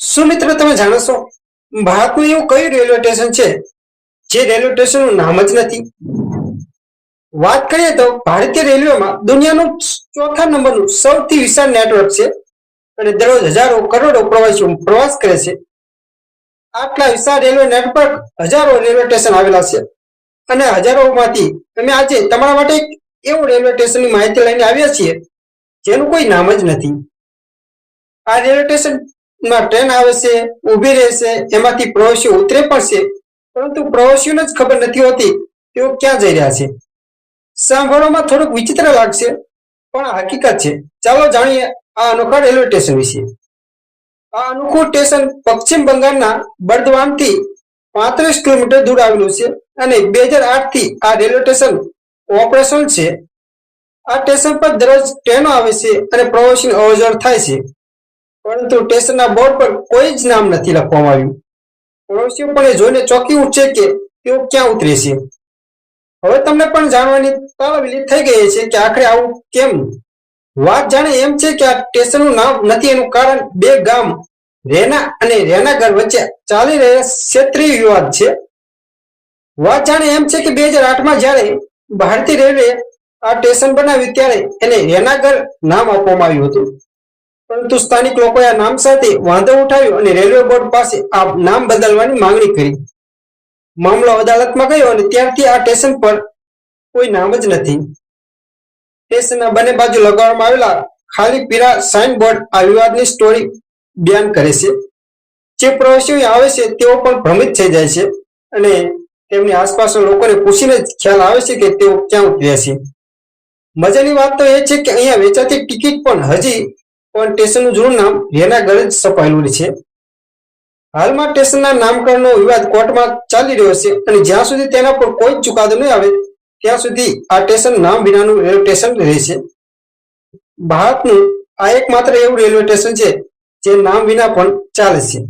શું મિત્રો તમે જાણો છો? ભારતનું એવું કયું રેલવે સ્ટેશન છે? જે રેલવે સ્ટેશનનું નામ જ નથી. વાત કરીએ તો ભારતીય રેલવેમાં દુનિયાનું ચોથા નંબરનું સૌથી વિશાળ નેટવર્ક છે અને દરરોજ હજારો કરોડો પ્રવાસીઓ પ્રવાસ કરે છે. આટલા વિશાળ રેલવે નેટવર્ક હજારો રેલવે સ્ટેશન આવેલા છે. અને હજારોમાંથી અમે આજે તમારા માટે એક એવું રેલવે સ્ટેશનની માહિતી લઈને આવ્યા છીએ, જેનું કોઈ નામ જ નથી. આ રેલવે સ્ટેશનમાં ટ્રેન આવે છે, ઊભી રહેશે એમાંથી પ્રવાસીઓ ઉતરે પણ છે, પરંતુ પ્રવાસીઓને જ ખબર નથી હોતી તેઓ ક્યાં જઈ રહ્યા છે. સાંભળવામાં થોડુંક વિચિત્ર લાગશે, પણ હકીકત છે. ચાલો જાણીએ આ અનોખા રેલવે સ્ટેશન વિશે. આ અનોખું સ્ટેશન પશ્ચિમ બંગાળના બર્દવાનથી પાંત્રીસ કિલોમીટર દૂર આવેલું છે અને બે હજાર આઠથી આ રેલવે સ્ટેશન ઓપરેશન છે. આ સ્ટેશન પર દરરોજ ટ્રેનો આવે છે અને પ્રવાસીની અવરજવર થાય છે. પરંતુ સ્ટેશનના બોર્ડ પર કોઈ જ નામ નથી લખવામાં આવ્યું. પડોશીઓ પણ એ જોઈને ચોંકી ઉઠશે કે તેઓ ક્યાં ઉતરે છે. હવે તમને પણ જાણવાની તાળાવેલી થઈ ગઈ છે કે આખરે આવું કેમ? વાત જાણે એમ છે કે આ સ્ટેશનનું નામ નથી એનું કારણ બે ગામ, રેના અને રેનાગર વચ્ચે ચાલી રહેલા ક્ષેત્રીય વિવાદ છે. વાત જાણે એમ છે કે બે હજાર આઠમાં જ્યારે ભારતીય રેલવે આ સ્ટેશન બનાવ્યું ત્યારે એને રેનાગર નામ આપવામાં આવ્યું હતું. પરંતુ સ્થાનિક લોકોએ આ નામ સાથે વાંધો ઉઠાવ્યો અને રેલવે બોર્ડ પાસે આ નામ બદલવાની માંગણી કરી. મામલો અદાલતમાં ગયો અને ત્યારથી આ સ્ટેશન પર કોઈ નામ જ નથી. સ્ટેશનના બંને બાજુ લગાવવામાં આવેલા ખાલી પીરા સાઇન બોર્ડ આ વિવાદની સ્ટોરી બયાન કરે છે. જે પ્રવાસીઓ આવે છે તેઓ પણ ભ્રમિત થઈ જાય છે અને તેમની આસપાસના લોકોને પૂછીને જ ખ્યાલ આવે છે કે તેઓ ક્યાં ઉતર્યા છે. મજાની વાત તો એ છે કે અહીંયા વેચાતી ટિકિટ પણ હજી પણ સ્ટેશનનું જૂનું નામ રેનાગઢ છપાયેલું છે. હાલમાં સ્ટેશનના નામકરણનો વિવાદ કોર્ટમાં ચાલી રહ્યો છે અને જ્યાં સુધી તેના પર કોઈ જ ચુકાદો નહીં આવે, ત્યાં સુધી આ સ્ટેશન નામ વિનાનું રેલવે સ્ટેશન રહેશે ભારતનું આ એકમાત્ર એવું રેલવે સ્ટેશન છે જે નામ વિના પણ ચાલે છે.